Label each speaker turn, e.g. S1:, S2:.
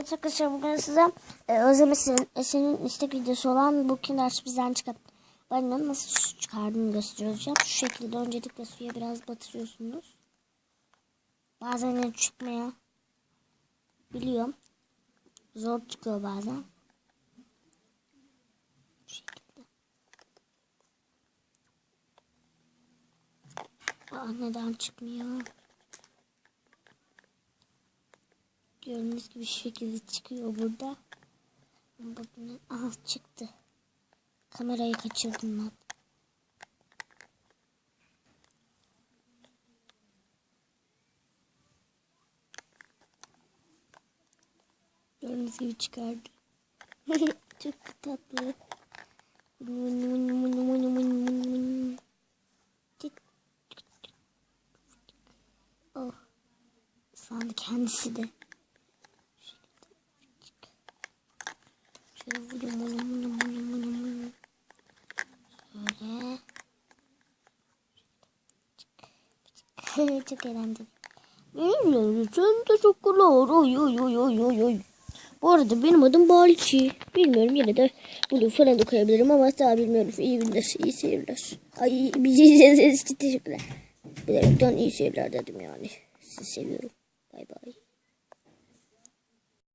S1: Evet arkadaşlar bugün size e, Özlem Esen'in istek videosu olan bu Kinder Sürpriz'den çıkan balonu nasıl çıkardığını göstereceğim. Şu şekilde öncelikle suya biraz batırıyorsunuz. Bazen yine çıkmaya biliyorum. Zor çıkıyor bazen. Şu şekilde. Aa, neden çıkmıyor? Gördüğünüz gibi şu şekilde çıkıyor burada. Bakın, aha çıktı. Kamerayı kaçırdım ben. Gördüğünüz gibi çıkardı. Çok tatlı. Oh. Sandı kendisi de. Şöyle. çok eğlenceli. Sen teşekkürler. Oy oy oy oy oy oy. Bu arada benim adım Balçi. Bilmiyorum yine de bunu falan da koyabilirim ama daha bilmiyorum. İyi günler, iyi seyirler. Ay bizi izlediğiniz için teşekkürler. Bilerekten iyi seyirler dedim yani. Sizi seviyorum. Bay bay.